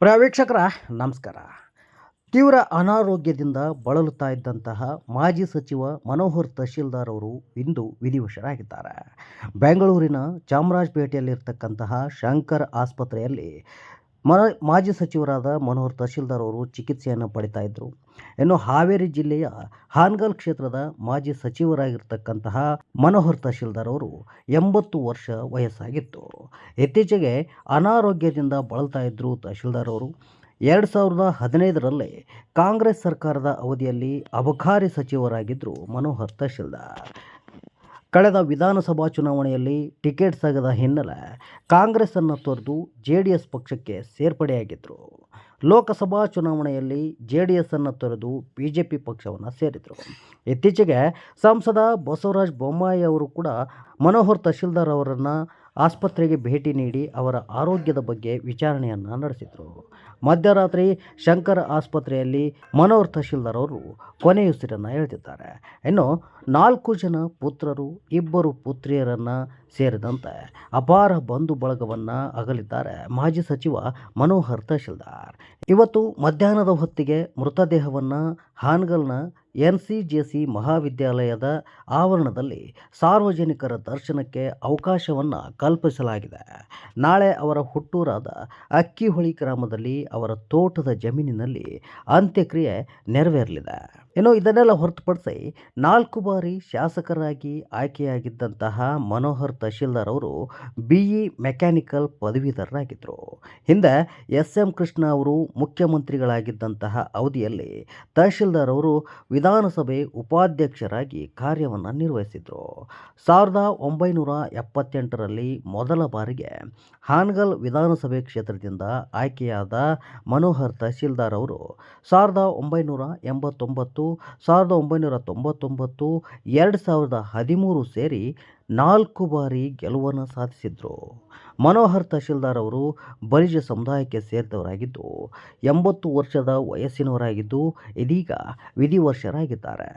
ಪ್ರಿಯ ನಮಸ್ಕಾರ. ತೀವ್ರ ಅನಾರೋಗ್ಯದಿಂದ ಬಳಲುತ್ತಾ ಇದ್ದಂತಹ ಮಾಜಿ ಸಚಿವ ಮನೋಹರ್ ತಹಶೀಲ್ದಾರ್ ಅವರು ಇಂದು ವಿಧಿವಶರಾಗಿದ್ದಾರೆ. ಬೆಂಗಳೂರಿನ ಚಾಮರಾಜಪೇಟೆಯಲ್ಲಿರ್ತಕ್ಕಂತಹ ಶಂಕರ್ ಆಸ್ಪತ್ರೆಯಲ್ಲಿ ಮನ ಮಾಜಿ ಸಚಿವರಾದ ಮನೋಹರ್ ತಹಶೀಲ್ದಾರ್ ಅವರು ಚಿಕಿತ್ಸೆಯನ್ನು ಪಡಿತಾ ಇದ್ದರು ಇನ್ನು ಹಾವೇರಿ ಜಿಲ್ಲೆಯ ಹಾನಗಲ್ ಕ್ಷೇತ್ರದ ಮಾಜಿ ಸಚಿವರಾಗಿರ್ತಕ್ಕಂತಹ ಮನೋಹರ್ ತಹಶೀಲ್ದಾರ್ ಅವರು ಎಂಬತ್ತು ವರ್ಷ ವಯಸ್ಸಾಗಿತ್ತು. ಇತ್ತೀಚೆಗೆ ಅನಾರೋಗ್ಯದಿಂದ ಬಳಲ್ತಾ ಇದ್ದರು ತಹಶೀಲ್ದಾರ್ ಅವರು. ಎರಡು ಸಾವಿರದ ಹದಿನೈದರಲ್ಲಿ ಕಾಂಗ್ರೆಸ್ ಸರ್ಕಾರದ ಅವಧಿಯಲ್ಲಿ ಅಬಕಾರಿ ಸಚಿವರಾಗಿದ್ದರು ಮನೋಹರ್ ತಹಶೀಲ್ದಾರ್. ಕಳೆದ ವಿಧಾನಸಭಾ ಚುನಾವಣೆಯಲ್ಲಿ ಟಿಕೆಟ್ ಸಿಗದ ಹಿನ್ನೆಲೆ ಕಾಂಗ್ರೆಸ್ಸನ್ನು ತೊರೆದು ಜೆ ಡಿ ಎಸ್ ಪಕ್ಷಕ್ಕೆ ಸೇರ್ಪಡೆಯಾಗಿದ್ದರು ಲೋಕಸಭಾ ಚುನಾವಣೆಯಲ್ಲಿ ಜೆ ಡಿ ಎಸ್ಸನ್ನು ತೊರೆದು ಬಿ ಜೆ ಪಿ ಪಕ್ಷವನ್ನು ಸೇರಿದರು. ಇತ್ತೀಚೆಗೆ ಸಂಸದ ಬಸವರಾಜ ಬೊಮ್ಮಾಯಿ ಅವರು ಕೂಡ ಮನೋಹರ್ ತಹಶೀಲ್ದಾರ್ ಅವರನ್ನು ಆಸ್ಪತ್ರೆಗೆ ಭೇಟಿ ನೀಡಿ ಅವರ ಆರೋಗ್ಯದ ಬಗ್ಗೆ ವಿಚಾರಣೆಯನ್ನು ನಡೆಸಿದರು. ಮಧ್ಯರಾತ್ರಿ ಶಂಕರ ಆಸ್ಪತ್ರೆಯಲ್ಲಿ ಮನೋಹರ್ ಅವರು ಕೊನೆಯುಸಿರನ್ನು ಹೇಳ್ತಿದ್ದಾರೆ ಇನ್ನು ನಾಲ್ಕು ಜನ ಪುತ್ರರು, ಇಬ್ಬರು ಪುತ್ರಿಯರನ್ನು ಸೇರಿದಂತೆ ಅಪಾರ ಬಂಧು ಬಳಗವನ್ನು ಅಗಲಿದ್ದಾರೆ ಮಾಜಿ ಸಚಿವ ಮನೋಹರ್ ತಹಶೀಲ್ದಾರ್. ಇವತ್ತು ಮಧ್ಯಾಹ್ನದ ಹೊತ್ತಿಗೆ ಮೃತದೇಹವನ್ನು ಹಾನಗಲ್ನ ಎನ್ ಮಹಾವಿದ್ಯಾಲಯದ ಆವರಣದಲ್ಲಿ ಸಾರ್ವಜನಿಕರ ದರ್ಶನಕ್ಕೆ ಅವಕಾಶವನ್ನು ಕಲ್ಪಿಸಲಾಗಿದೆ. ನಾಳೆ ಅವರ ಹುಟ್ಟೂರಾದ ಅಕ್ಕಿಹೊಳಿ ಗ್ರಾಮದಲ್ಲಿ ಅವರ ತೋಟದ ಜಮೀನಿನಲ್ಲಿ ಅಂತ್ಯಕ್ರಿಯೆ ನೆರವೇರಲಿದೆ. ಇನ್ನು ಇದನ್ನೆಲ್ಲ ಹೊರತುಪಡಿಸಿ ನಾಲ್ಕು ಬಾರಿ ಶಾಸಕರಾಗಿ ಆಯ್ಕೆಯಾಗಿದ್ದಂತಹ ಮನೋಹರ್ ತಹಶೀಲ್ದಾರ್ ಅವರು ಬಿಇ ಮೆಕ್ಯಾನಿಕಲ್ ಪದವೀಧರರಾಗಿದ್ದರು. ಹಿಂದೆ ಎಸ್ ಎಂ ಕೃಷ್ಣ ಅವರು ಮುಖ್ಯಮಂತ್ರಿಗಳಾಗಿದ್ದಂತಹ ಅವಧಿಯಲ್ಲಿ ತಹಶೀಲ್ದಾರ್ ಅವರು ವಿಧಾನಸಭೆ ಉಪಾಧ್ಯಕ್ಷರಾಗಿ ಕಾರ್ಯವನ್ನು ನಿರ್ವಹಿಸಿದರು. ಸಾವಿರದ ಒಂಬೈನೂರ ಎಪ್ಪತ್ತೆಂಟರಲ್ಲಿ ಮೊದಲ ಬಾರಿಗೆ ಹಾನಗಲ್ ವಿಧಾನಸಭೆ ಕ್ಷೇತ್ರದಿಂದ ಆಯ್ಕೆಯಾದ ಮನೋಹರ್ ತಹಶೀಲ್ದಾರ್ ಅವರು ಸಾವಿರದ ಒಂಬೈನೂರ ಎಂಬತ್ತೊಂಬತ್ತು, ಸಾವಿರದ ಒಂಬೈನೂರ ತೊಂಬತ್ತೊಂಬತ್ತು, ಎರಡು ಸಾವಿರದ ಹದಿಮೂರು ಸೇರಿ ನಾಲ್ಕು ಬಾರಿ ಗೆಲುವನ್ನು ಸಾಧಿಸಿದರು. ಮನೋಹರ್ ತಹಶೀಲ್ದಾರ್ ಅವರು ಬಲಿಜ ಸಮುದಾಯಕ್ಕೆ ಸೇರಿದವರಾಗಿದ್ದು, ಎಂಬತ್ತು ವರ್ಷದ ವಯಸ್ಸಿನವರಾಗಿದ್ದು ಇದೀಗ ವಿಧಿವರ್ಷರಾಗಿದ್ದಾರೆ